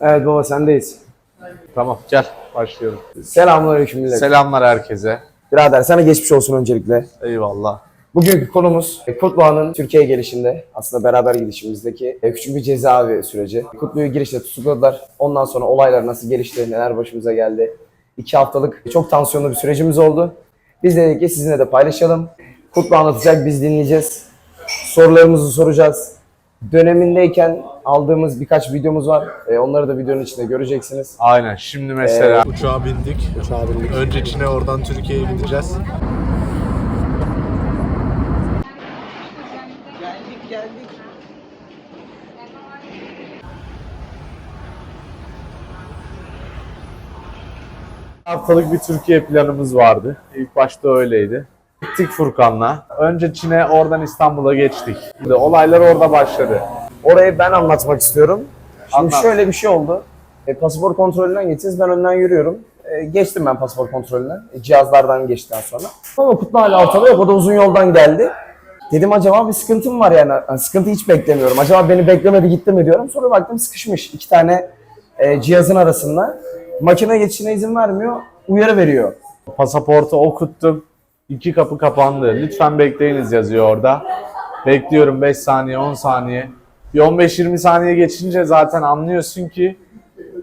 Evet baba sendeyiz. Tamam gel başlayalım. Selamünaleyküm millet. Selamlar herkese. Birader sana geçmiş olsun öncelikle. Eyvallah. Bugünkü konumuz e, Kutluhan'ın Türkiye gelişinde aslında beraber gidişimizdeki e, küçük bir cezaevi süreci. Kutlu'yu girişte tutukladılar. Ondan sonra olaylar nasıl gelişti, neler başımıza geldi. İki haftalık çok tansiyonlu bir sürecimiz oldu. Biz dedik ki sizinle de paylaşalım. Kutlu anlatacak, biz dinleyeceğiz. Sorularımızı soracağız. Dönemindeyken aldığımız birkaç videomuz var. E, onları da videonun içinde göreceksiniz. Aynen şimdi mesela Uçağa bindik. Uçağa bindik. Önce Çin'e oradan Türkiye'ye gideceğiz. haftalık bir Türkiye planımız vardı. İlk başta öyleydi. Gittik Furkan'la. Önce Çin'e oradan İstanbul'a geçtik. Olaylar orada başladı. Orayı ben anlatmak istiyorum. Şimdi Anlat. şöyle bir şey oldu. E, pasaport kontrolünden geçeceğiz. Ben önden yürüyorum. E, geçtim ben pasaport kontrolünden. E, cihazlardan geçtikten sonra. Ama Kutlu hala ortada yok. O da uzun yoldan geldi. Dedim acaba bir sıkıntım var yani. Yani sıkıntı hiç beklemiyorum. Acaba beni beklemedi gitti mi diyorum. Sonra baktım sıkışmış. iki tane e, cihazın arasında. Makine geçişine izin vermiyor. Uyarı veriyor. Pasaportu okuttum. İki kapı kapandı. Lütfen bekleyiniz yazıyor orada. Bekliyorum 5 saniye 10 saniye. Bir 15-20 saniye geçince zaten anlıyorsun ki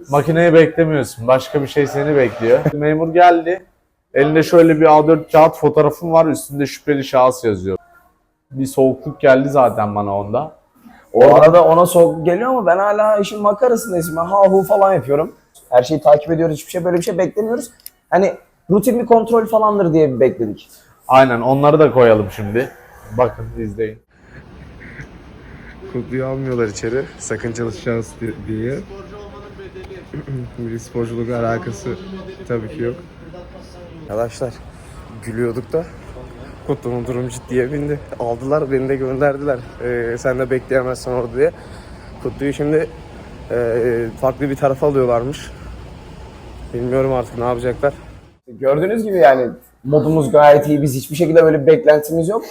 makineyi beklemiyorsun. Başka bir şey seni bekliyor. Memur geldi. Elinde şöyle bir A4 kağıt fotoğrafım var. Üstünde şüpheli şahıs yazıyor. Bir soğukluk geldi zaten bana onda. O arada ona soğuk geliyor ama ben hala işin makarasındayım. Ben ha hu falan yapıyorum. Her şeyi takip ediyoruz. Hiçbir şey böyle bir şey beklemiyoruz. Hani rutin bir kontrol falandır diye bir bekledik. Aynen onları da koyalım şimdi. Bakın izleyin. Kutluyu almıyorlar içeri. Sakıncalı şahıs di- diye. bir sporculukla alakası tabii ki yok. Arkadaşlar gülüyorduk da Kutlu'nun durumu ciddiye bindi. Aldılar beni de gönderdiler. Ee, sen de bekleyemezsin orada diye. Kutlu'yu şimdi e, farklı bir tarafa alıyorlarmış. Bilmiyorum artık ne yapacaklar. Gördüğünüz gibi yani modumuz gayet iyi. Biz hiçbir şekilde böyle bir beklentimiz yok.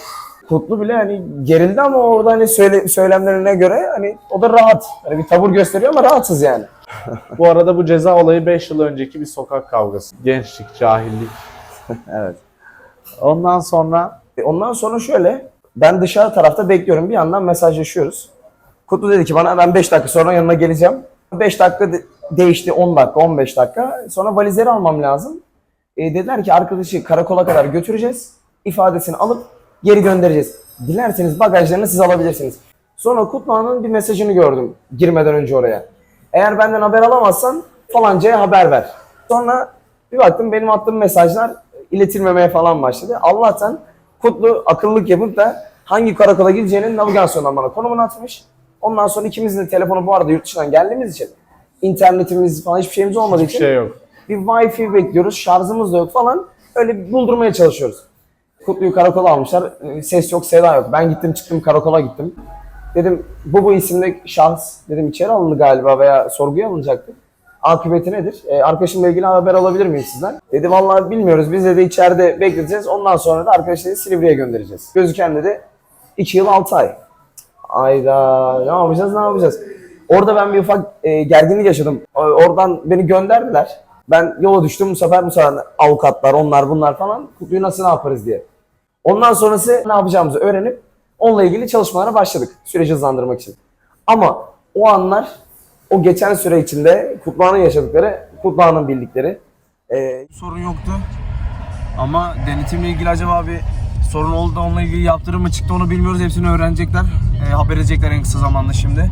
Kutlu bile hani gerildi ama orada hani söyle, söylemlerine göre hani o da rahat. Hani bir tavır gösteriyor ama rahatsız yani. Bu arada bu ceza olayı 5 yıl önceki bir sokak kavgası. Gençlik, cahillik. Evet. Ondan sonra E, Ondan sonra şöyle ben dışarı tarafta bekliyorum. Bir yandan mesajlaşıyoruz. Kutlu dedi ki bana ben 5 dakika sonra yanına geleceğim. 5 dakika de- değişti 10 dakika 15 dakika. Sonra valizleri almam lazım. E, dediler ki arkadaşı karakola kadar götüreceğiz. ifadesini alıp geri göndereceğiz. Dilerseniz bagajlarını siz alabilirsiniz. Sonra Kutlu'nun bir mesajını gördüm girmeden önce oraya. Eğer benden haber alamazsan falancaya haber ver. Sonra bir baktım benim attığım mesajlar iletilmemeye falan başladı. Allah'tan Kutlu akıllılık yapıp da hangi karakola gideceğinin navigasyondan bana konumunu atmış. Ondan sonra ikimizin de telefonu bu arada yurt dışından geldiğimiz için internetimiz falan hiçbir şeyimiz olmadığı hiçbir için şey yok. Bir wifi bekliyoruz, şarjımız da yok falan. Öyle buldurmaya çalışıyoruz. Kutlu'yu karakola almışlar. Ses yok, seda yok. Ben gittim çıktım karakola gittim. Dedim bu bu isimli şahıs dedim içeri alındı galiba veya sorguya alınacaktı. Akıbeti nedir? Ee, arkadaşımla ilgili haber alabilir miyim sizden? Dedi vallahi bilmiyoruz. Biz de içeride bekleteceğiz. Ondan sonra da arkadaşı dedi Silivri'ye göndereceğiz. Gözüken dedi 2 yıl 6 ay. Ayda ne yapacağız ne yapacağız? Orada ben bir ufak e, gerginlik yaşadım. Oradan beni gönderdiler. Ben yola düştüm bu sefer bu sefer avukatlar onlar bunlar falan Kutlu'yu nasıl ne yaparız diye. Ondan sonrası ne yapacağımızı öğrenip onunla ilgili çalışmalara başladık süreci hızlandırmak için. Ama o anlar o geçen süre içinde Kutlu'nun yaşadıkları, Kutlu'nun bildikleri e, sorun yoktu. Ama denetimle ilgili acaba bir sorun oldu da onunla ilgili yaptırım mı çıktı onu bilmiyoruz. Hepsini öğrenecekler. E, haber edecekler en kısa zamanda şimdi.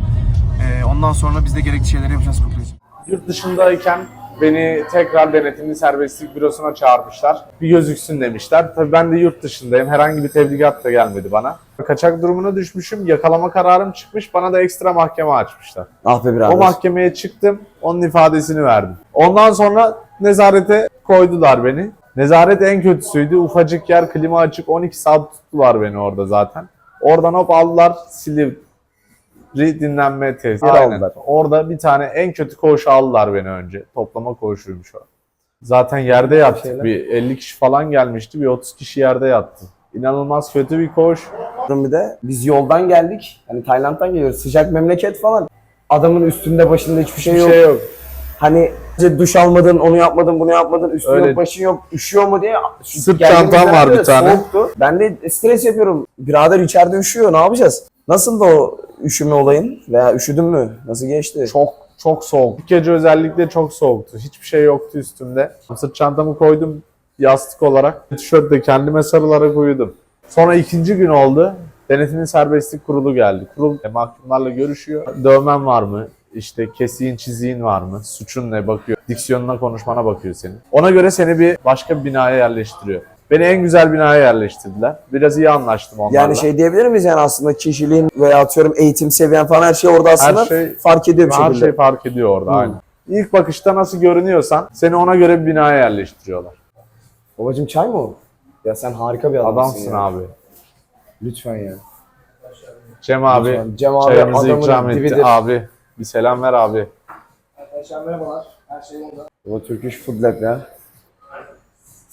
E, ondan sonra biz de gerekli şeyleri yapacağız Kutlu için. Yurt dışındayken beni tekrar denetimli serbestlik bürosuna çağırmışlar. Bir gözüksün demişler. Tabii ben de yurt dışındayım. Herhangi bir tebligat da gelmedi bana. Kaçak durumuna düşmüşüm. Yakalama kararım çıkmış. Bana da ekstra mahkeme açmışlar. ah be birader. O mahkemeye çıktım. Onun ifadesini verdim. Ondan sonra nezarete koydular beni. Nezaret en kötüsüydü. Ufacık yer, klima açık. 12 saat tuttular beni orada zaten. Oradan hop aldılar Silivri dinlenme tesisi. Yere Aynen. aldılar. Orada bir tane en kötü koğuşa aldılar beni önce. Toplama koğuşuymuş o. Zaten yerde yattık. şeyler. Bir 50 kişi falan gelmişti. Bir 30 kişi yerde yattı. İnanılmaz kötü bir koğuş. bir de biz yoldan geldik. Hani Tayland'dan geliyoruz. Sıcak memleket falan. Adamın üstünde başında hiçbir şey yok. şey yok. Hani duş almadın, onu yapmadın, bunu yapmadın, üstün Öyle. yok, başın yok, üşüyor mu diye. Sırt çantam var bir tane. Soğuktu. Ben de stres yapıyorum. Birader içeride üşüyor, ne yapacağız? Nasıl da o üşüme olayın? Veya üşüdün mü? Nasıl geçti? Çok çok soğuk. İlk gece özellikle çok soğuktu. Hiçbir şey yoktu üstümde. Sırt çantamı koydum yastık olarak. Tişört de kendime sarılarak uyudum. Sonra ikinci gün oldu. Denetimin serbestlik kurulu geldi. Kurul e, mahkumlarla görüşüyor. Dövmen var mı? İşte kesiğin çiziğin var mı? Suçun ne bakıyor. Diksiyonuna konuşmana bakıyor senin. Ona göre seni bir başka bir binaya yerleştiriyor. Beni en güzel binaya yerleştirdiler. Biraz iyi anlaştım onlarla. Yani şey diyebilir miyiz yani aslında kişiliğin veya atıyorum eğitim seviyen falan her şey orada aslında şey- fark ediyor bir Her şekilde. şey fark ediyor orada Hmm. aynen. İlk bakışta nasıl görünüyorsan seni ona göre bir binaya yerleştiriyorlar. Babacım çay mı o? Ya sen harika bir adamsın, Adamsın ya. abi. Lütfen ya. Cem abi Lütfen. Cem abi çayımızı ikram etti. dibidir. Abi bir selam ver abi. O Turkish Food Lab ya.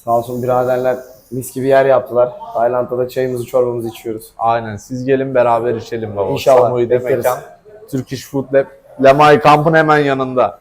Sağ olsun biraderler mis gibi yer yaptılar. Tayland'da da çayımızı çorbamızı içiyoruz. Aynen siz gelin beraber içelim baba. İnşallah, Samuyu'da bekleriz. mekan. Turkish Food Lab. Lemay kampın hemen yanında.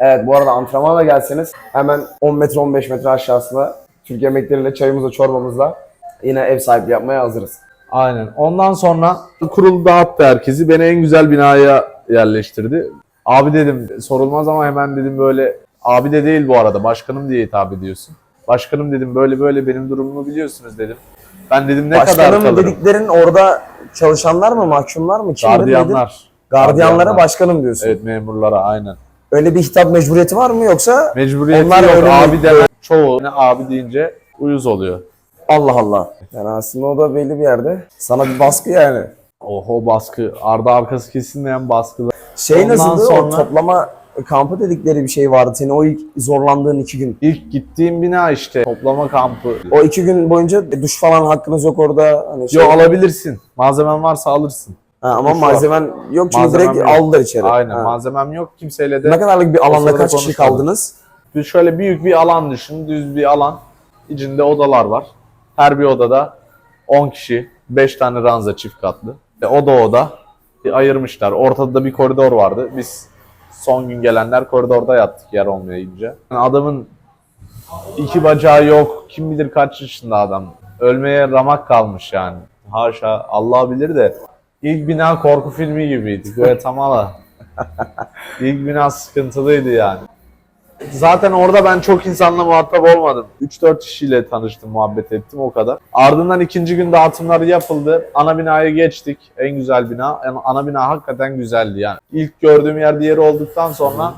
Evet bu arada antrenmana gelseniz hemen 10 metre 15 metre aşağısında Türk yemekleriyle çayımızla çorbamızla yine ev sahipliği yapmaya hazırız. Aynen. Ondan sonra kurul dağıttı herkesi. Beni en güzel binaya yerleştirdi. Abi dedim sorulmaz ama hemen dedim böyle abi de değil bu arada başkanım diye hitap ediyorsun. Başkanım dedim böyle böyle benim durumumu biliyorsunuz dedim. Ben dedim ne kadar Başkanım kalırım? dediklerin orada çalışanlar mı, mahkumlar mı? Kimdir? Gardiyanlar. Gardiyanlara Gardiyanlar. başkanım diyorsun. Evet memurlara aynen. Öyle bir hitap mecburiyeti var mı yoksa Mecburiyeti Onlar yok. öyle abi deme. Çoğu ne abi deyince uyuz oluyor. Allah Allah. Yani aslında o da belli bir yerde sana bir baskı yani. Oho baskı. Arda arkası kesilmeyen baskılar. Şey Ondan nasıldı? O sonra- toplama kampı dedikleri bir şey vardı. Senin o ilk zorlandığın iki gün. İlk gittiğim bina işte toplama kampı. O iki gün boyunca duş falan hakkınız yok orada. Hani şey... Yo alabilirsin. Malzemen varsa alırsın. Ha, ama duş var. malzemen yok çünkü Malzemem direkt yok. aldılar içeri. Aynen Ha. malzemem yok. Kimseyle de Ne kadarlık bir alanda kaç kişi kaldınız? Şöyle büyük bir alan düşün. Düz bir alan. İçinde odalar var. Her bir odada 10 kişi. 5 tane ranza çift katlı. E, oda oda e, ayırmışlar. Ortada da bir koridor vardı. Biz son gün gelenler koridorda yattık yer olmayınca. Yani adamın iki bacağı yok. Kim bilir kaç yaşında adam. Ölmeye ramak kalmış yani. Haşa Allah bilir de. İlk bina korku filmi gibiydi. Guatemala. İlk bina sıkıntılıydı yani. Zaten orada ben çok insanla muhatap olmadım. 3-4 kişiyle tanıştım, muhabbet ettim o kadar. Ardından ikinci gün dağıtımlar yapıldı. Ana binaya geçtik. En güzel bina. Yani ana bina hakikaten güzeldi yani. İlk gördüğüm yer diğeri olduktan sonra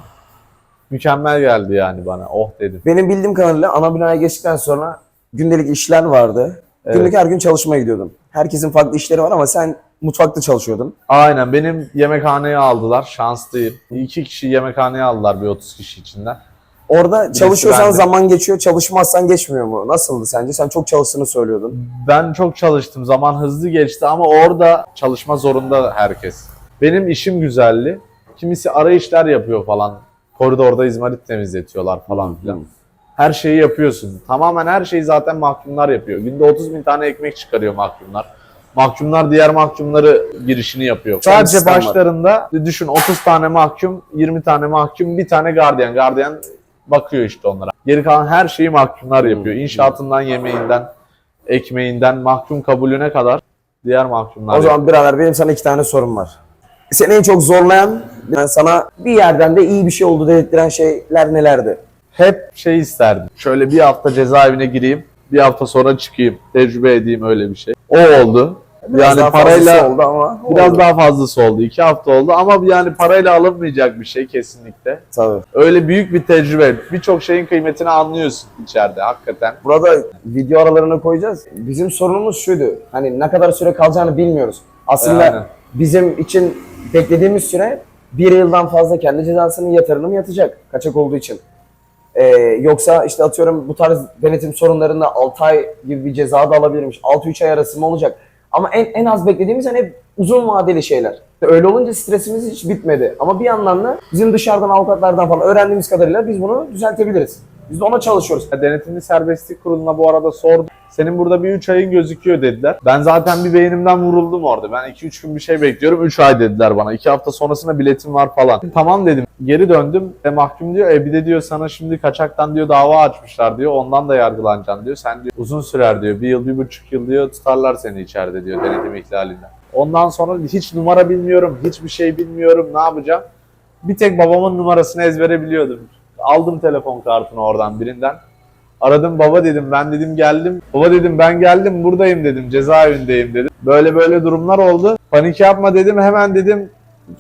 mükemmel geldi yani bana. Oh dedim. Benim bildiğim kadarıyla ana binaya geçtikten sonra gündelik işler vardı. Günlük her gün çalışmaya gidiyordum. Herkesin farklı işleri var ama sen mutfakta çalışıyordun. Aynen benim yemekhaneye aldılar. Şanslıyım. İki kişi yemekhaneye aldılar bir 30 kişi içinden. Orada çalışıyorsan zaman geçiyor, çalışmazsan geçmiyor mu? Nasıldı sence? Sen çok çalıştığını söylüyordun. Ben çok çalıştım. Zaman hızlı geçti ama orada çalışma zorunda herkes. Benim işim güzeldi. Kimisi ara işler yapıyor falan. Koridorda izmarit temizletiyorlar falan filan. Her şeyi yapıyorsun. Tamamen her şeyi zaten mahkumlar yapıyor. Günde 30 bin tane ekmek çıkarıyor mahkumlar. Mahkumlar diğer mahkumları girişini yapıyor. Sadece başlarında düşün 30 tane mahkum, 20 tane mahkum, bir tane gardiyan. Gardiyan bakıyor işte onlara. Geri kalan her şeyi mahkumlar yapıyor. İnşaatından, yemeğinden, ekmeğinden, mahkum kabulüne kadar diğer mahkumlar O zaman birader benim sana iki tane sorum var. Seni en çok zorlayan, yani sana bir yerden de iyi bir şey oldu dedirttiren şeyler nelerdi? hep şey isterdim. Şöyle bir hafta cezaevine gireyim, bir hafta sonra çıkayım, tecrübe edeyim öyle bir şey. O oldu. Biraz yani parayla oldu ama biraz oldu. daha fazlası oldu. iki hafta oldu ama yani parayla alınmayacak bir şey kesinlikle. Tabii. Öyle büyük bir tecrübe. Birçok şeyin kıymetini anlıyorsun içeride hakikaten. Burada video aralarına koyacağız. Bizim sorunumuz şuydu. Hani ne kadar süre kalacağını bilmiyoruz. Aslında Aynen. bizim için beklediğimiz süre bir yıldan fazla kendi cezasının yatırını mı yatacak? Kaçak olduğu için. Ee, yoksa işte atıyorum bu tarz denetim sorunlarında 6 ay gibi bir ceza da alabilirmiş. 6-3 ay arası mı olacak? Ama en, en az beklediğimiz hani hep uzun vadeli şeyler. Öyle olunca stresimiz hiç bitmedi. Ama bir yandan da bizim dışarıdan avukatlardan falan öğrendiğimiz kadarıyla biz bunu düzeltebiliriz. Biz de ona çalışıyoruz. Denetimli Serbestlik Kurulu'na bu arada sordum. Senin burada bir 3 ayın gözüküyor dediler. Ben zaten bir beynimden vuruldum orada. Ben 2-3 gün bir şey bekliyorum. 3 ay dediler bana. 2 hafta sonrasında biletim var falan. Tamam dedim. Geri döndüm. E, mahkum diyor e bir de diyor sana şimdi kaçaktan diyor dava açmışlar diyor. Ondan da yargılanacaksın diyor. Sen diyor uzun sürer diyor. Bir yıl, bir buçuk yıl diyor tutarlar seni içeride diyor denetim ihlalinden. Ondan sonra hiç numara bilmiyorum. Hiçbir şey bilmiyorum. Ne yapacağım? Bir tek babamın numarasını ezbere biliyordum. Aldım telefon kartını oradan birinden. Aradım baba dedim ben dedim geldim. Baba dedim ben geldim buradayım dedim cezaevindeyim dedim. Böyle böyle durumlar oldu. Panik yapma dedim hemen dedim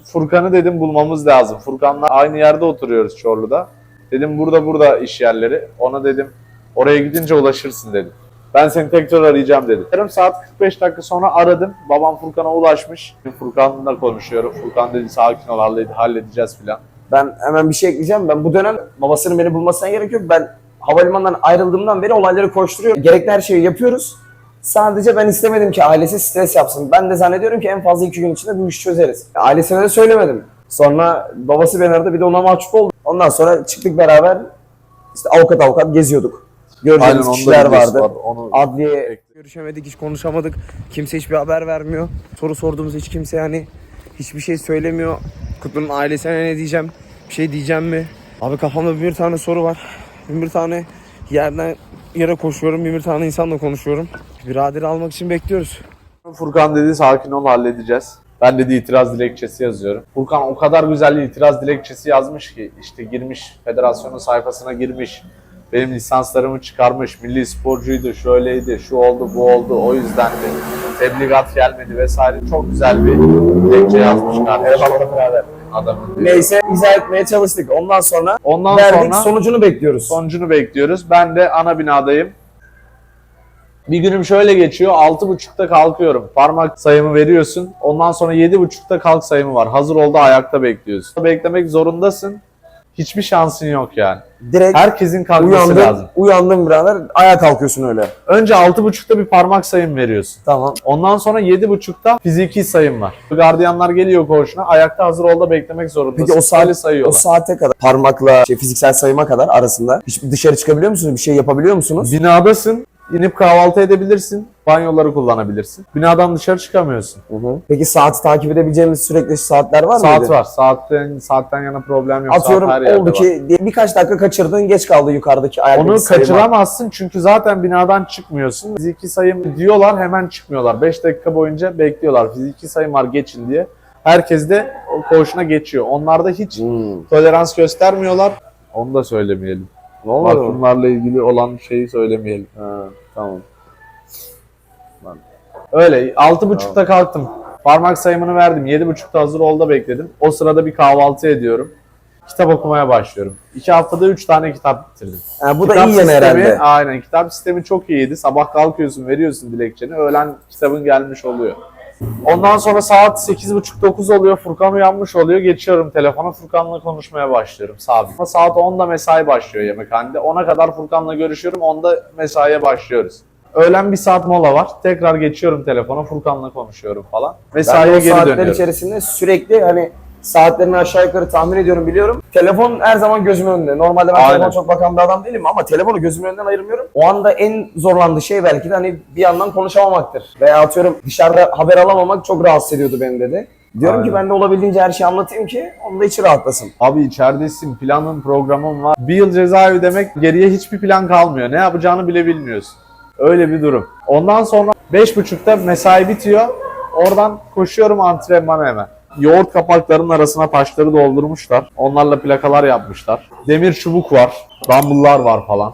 Furkan'ı dedim bulmamız lazım. Furkan'la aynı yerde oturuyoruz Çorlu'da. Dedim burada burada iş yerleri. Ona dedim oraya gidince ulaşırsın dedim. Ben seni tekrar arayacağım dedi. Yarım saat 45 dakika sonra aradım. Babam Furkan'a ulaşmış. Furkan'la konuşuyorum. Furkan dedi sakin ol halledeceğiz filan. Ben hemen bir şey ekleyeceğim. Ben bu dönem babasının beni bulmasına gerek yok. Ben havalimanından ayrıldığımdan beri olayları koşturuyorum. Gerekli her şeyi yapıyoruz. Sadece ben istemedim ki ailesi stres yapsın. Ben de zannediyorum ki en fazla iki gün içinde bu işi çözeriz. Ailesine de söylemedim. Sonra babası beni aradı bir de ona mahcup oldu. Ondan sonra çıktık beraber işte avukat avukat geziyorduk. Göreceğimiz kişiler vardı. var. Onu Adliye görüşemedik, hiç konuşamadık. Kimse hiçbir haber vermiyor. Soru sorduğumuz hiç kimse yani hiçbir şey söylemiyor. Kutlu'nun ailesine ne diyeceğim? Bir şey diyeceğim mi? Abi kafamda bir tane soru var. Bir tane yerden yere koşuyorum. Bir tane insanla konuşuyorum. Biraderi almak için bekliyoruz. Furkan dedi sakin ol halledeceğiz. Ben dedi itiraz dilekçesi yazıyorum. Furkan o kadar güzel itiraz dilekçesi yazmış ki işte girmiş federasyonun sayfasına girmiş. Benim lisanslarımı çıkarmış. Milli sporcuydu, şöyleydi, şu oldu, bu oldu. O yüzden de tebligat gelmedi vesaire. Çok güzel bir dilekçe yazmış kardeşim. Adamın. Neyse izah etmeye çalıştık. Ondan sonra Ondan verdik sonra sonucunu bekliyoruz. sonucunu bekliyoruz. Ben de ana binadayım. Bir günüm şöyle geçiyor. 6.30'da kalkıyorum. Parmak sayımı veriyorsun. Ondan sonra 7.30'da kalk sayımı var. Hazır oldu ayakta bekliyorsun. Beklemek zorundasın. Hiçbir şansın yok yani. Direkt Herkesin kalkması uyandın, lazım. uyandın birader ayağa kalkıyorsun öyle. Önce 6.30'da bir parmak sayım veriyorsun. Tamam. Ondan sonra 7.30'da fiziki sayım var. Gardiyanlar geliyor koğuşuna. Ayakta hazır ol da beklemek zorundasın. Peki o saat- Sayı O sayıyorlar. saate kadar parmakla şey, fiziksel sayıma kadar arasında hiç dışarı çıkabiliyor musunuz? Bir şey yapabiliyor musunuz? Binadasın. İnip kahvaltı edebilirsin. Banyoları kullanabilirsin. Binadan dışarı çıkamıyorsun. Hı hı. Peki saati takip edebileceğimiz sürekli saatler var mı? Saat var. Saatten saatten yana problem yok. Atıyorum Saat her oldu var. ki diye birkaç dakika kaçırdın geç kaldı yukarıdaki ayaktaki Onu kaçıramazsın çünkü zaten binadan çıkmıyorsun. Fiziki sayım diyorlar hemen çıkmıyorlar. 5 dakika boyunca bekliyorlar. Fiziki sayım var geçin diye. Herkes de koğuşuna geçiyor. Onlarda hiç Hmm. tolerans göstermiyorlar. Onu da söylemeyelim. Ne oldu? Mahkumlarla ilgili olan şeyi söylemeyelim. Ha, tamam. Öyle 6.30'da kalktım. Parmak sayımını verdim. 7.30'da hazır ol da bekledim. O sırada bir kahvaltı ediyorum. Kitap okumaya başlıyorum. 2 haftada 3 tane kitap bitirdim. Ha, bu da Kitap iyi yanı sistemi, herhalde. Aynen. Kitap sistemi çok iyiydi. Sabah kalkıyorsun, veriyorsun dilekçeni. Öğlen kitabın gelmiş oluyor. Ondan sonra saat 8.30-9 oluyor. Furkan uyanmış oluyor. Geçiyorum telefona. Furkan'la konuşmaya başlıyorum sabit. Saat 10'da mesai başlıyor yemekhanede. 10'a kadar Furkan'la görüşüyorum. 10'da mesaiye başlıyoruz. Öğlen bir saat mola var. Tekrar geçiyorum telefona. Furkan'la konuşuyorum falan. Mesaiye geri saatler dönüyorum. içerisinde sürekli hani saatlerini aşağı yukarı tahmin ediyorum biliyorum. Telefon her zaman gözümün önünde. Normalde ben Aynen. telefona çok bakan bir adam değilim ama telefonu gözümün önünden ayırmıyorum. O anda en zorlandığı şey belki de hani bir yandan konuşamamaktır. Veya atıyorum dışarıda haber alamamak çok rahatsız ediyordu beni dedi. Diyorum ki Aynen. ben de olabildiğince her şeyi anlatayım ki onda içi rahatlasın. Abi içeridesin, planın, programın var. Bir yıl cezaevi demek geriye hiçbir plan kalmıyor. Ne yapacağını bile bilmiyorsun. Öyle bir durum. Ondan sonra 5.30'da mesai bitiyor. Oradan koşuyorum antrenmana hemen. Yoğurt kapaklarının arasına taşları doldurmuşlar. Onlarla plakalar yapmışlar. Demir çubuk var. Dumbbell'lar var falan.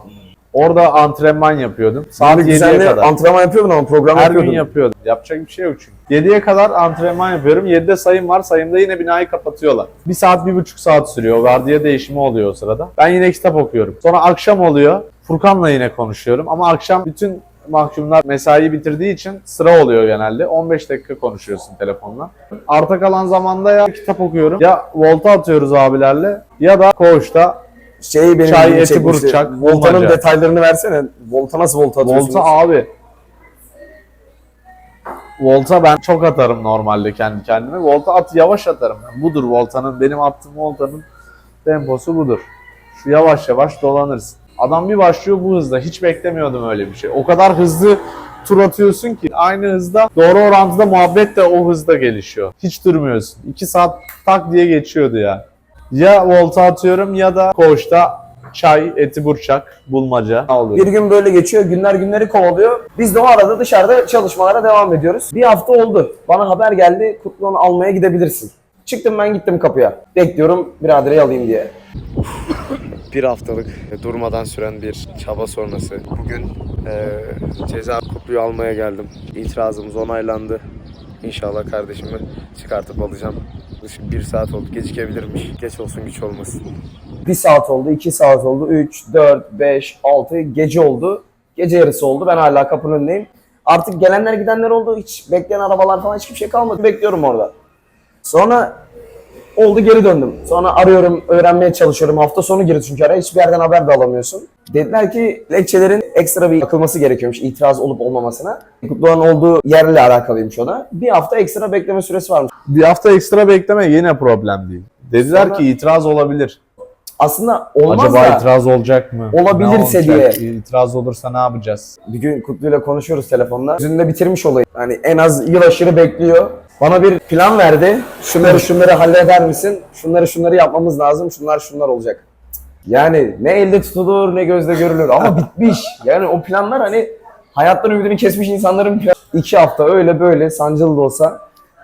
Orada antrenman yapıyordum. Saat Böyle 7'ye düzenli kadar. antrenman yapıyordun ama program Her yapıyordun. gün yapıyordum. Yapacak bir şey yok çünkü. 7'ye kadar antrenman yapıyorum. 7'de sayım var. Sayımda yine binayı kapatıyorlar. Bir saat, bir buçuk saat sürüyor. Vardiya değişimi oluyor o sırada. Ben yine kitap okuyorum. Sonra akşam oluyor. Furkan'la yine konuşuyorum. Ama akşam bütün mahkumlar mesai bitirdiği için sıra oluyor genelde. 15 dakika konuşuyorsun telefonla. Arta kalan zamanda ya kitap okuyorum ya volta atıyoruz abilerle ya da koğuşta Şey benim Çay, eti, burçak, Volta'nın bulmaca. detaylarını versene. Volta nasıl volta atıyorsunuz? Volta abi. Volta ben çok atarım normalde kendi kendime. Volta at yavaş atarım. ben. Budur voltanın benim attığım voltanın temposu budur. Şu yavaş yavaş dolanırsın. Adam bir başlıyor bu hızda. Hiç beklemiyordum öyle bir şey. O kadar hızlı tur atıyorsun ki aynı hızda doğru orantıda muhabbet de o hızda gelişiyor. Hiç durmuyorsun. 2 saat tak diye geçiyordu ya. Ya volta atıyorum ya da koğuşta çay, eti burçak, bulmaca oluyor. Bir gün böyle geçiyor, günler günleri kovalıyor. Biz de o arada dışarıda çalışmalara devam ediyoruz. Bir hafta oldu. Bana haber geldi, Kutlu'nu almaya gidebilirsin. Çıktım ben gittim kapıya. Bekliyorum biraderi alayım diye. Bir haftalık durmadan süren bir çaba sonrası bugün eee ceza kutluyu almaya geldim. İtirazımız onaylandı. İnşallah kardeşimi çıkartıp alacağım. Yaklaşık bir saat oldu. Gecikebilirmiş. Geç olsun güç olmasın. Bir saat oldu, iki saat oldu, üç, dört, beş, altı, gece oldu. Gece yarısı oldu. Ben hala kapının önündeyim. Artık gelenler gidenler oldu. Hiç bekleyen arabalar falan hiçbir şey kalmadı. Bekliyorum orada. Sonra oldu geri döndüm. Sonra arıyorum, öğrenmeye çalışıyorum. Hafta sonu girdi çünkü araya. Hiçbir yerden haber de alamıyorsun. Dediler ki lekçelerin ekstra bir bakılması gerekiyormuş itiraz olup olmamasına. Kutluğun olduğu yerle alakalıymış o da. Bir hafta ekstra bekleme süresi varmış. Bir hafta ekstra bekleme yine problem değil. Dediler Sonra- ki itiraz olabilir. Aslında olmaz Acaba da itiraz olacak mı? Olabilirse Ne olacak? İtiraz olursa ne yapacağız? bir gün Kutlu'yla konuşuyoruz telefonda. Yüzünde bitirmiş olayı. Yani en az yıl aşırı bekliyor. Bana bir plan verdi. Şunları şunları halleder misin? Şunları şunları yapmamız lazım. Şunlar şunlar olacak. Yani ne elde tutulur ne gözle görülür ama bitmiş. Yani o planlar hani hayattan ümidini kesmiş insanların planı. İki hafta öyle böyle sancılı da olsa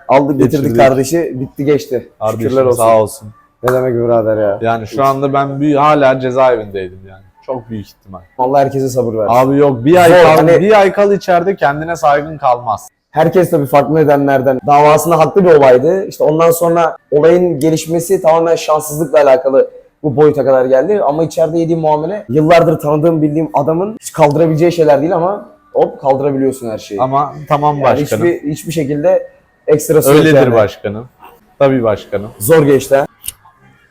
aldık getirdik Geçirdik. kardeşi bitti geçti. Şükürler Kardeşim olsun. sağ olsun. Ne demek birader ya. Yani şu anda ben bir, hala cezaevindeydim yani. Çok büyük ihtimal. Allah herkese sabır versin. Abi yok bir ay Zor, kal, hani- bir ay kal içeride kendine saygın kalmaz. Herkes tabii farklı nedenlerden davasında haklı bir olaydı. İşte ondan sonra olayın gelişmesi tamamen şanssızlıkla alakalı bu boyuta kadar geldi. Ama içeride yediğim muamele yıllardır tanıdığım bildiğim adamın hiç kaldırabileceği şeyler değil ama hop kaldırabiliyorsun her şeyi. Ama tamam yani başkanım. hiçbir, hiçbir şekilde ekstrası yok Öyledir yani. başkanım. Tabii başkanım. Zor geçti ha.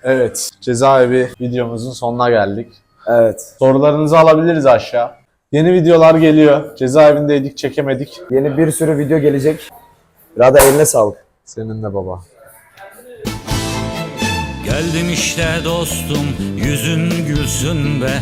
Evet. Cezaevi videomuzun sonuna geldik. Evet. Sorularınızı alabiliriz aşağı. Yeni videolar geliyor. Cezaevindeydik çekemedik. Yeni bir sürü video gelecek. Birader eline sağlık. Senin de baba. Geldim işte dostum yüzün gülsün be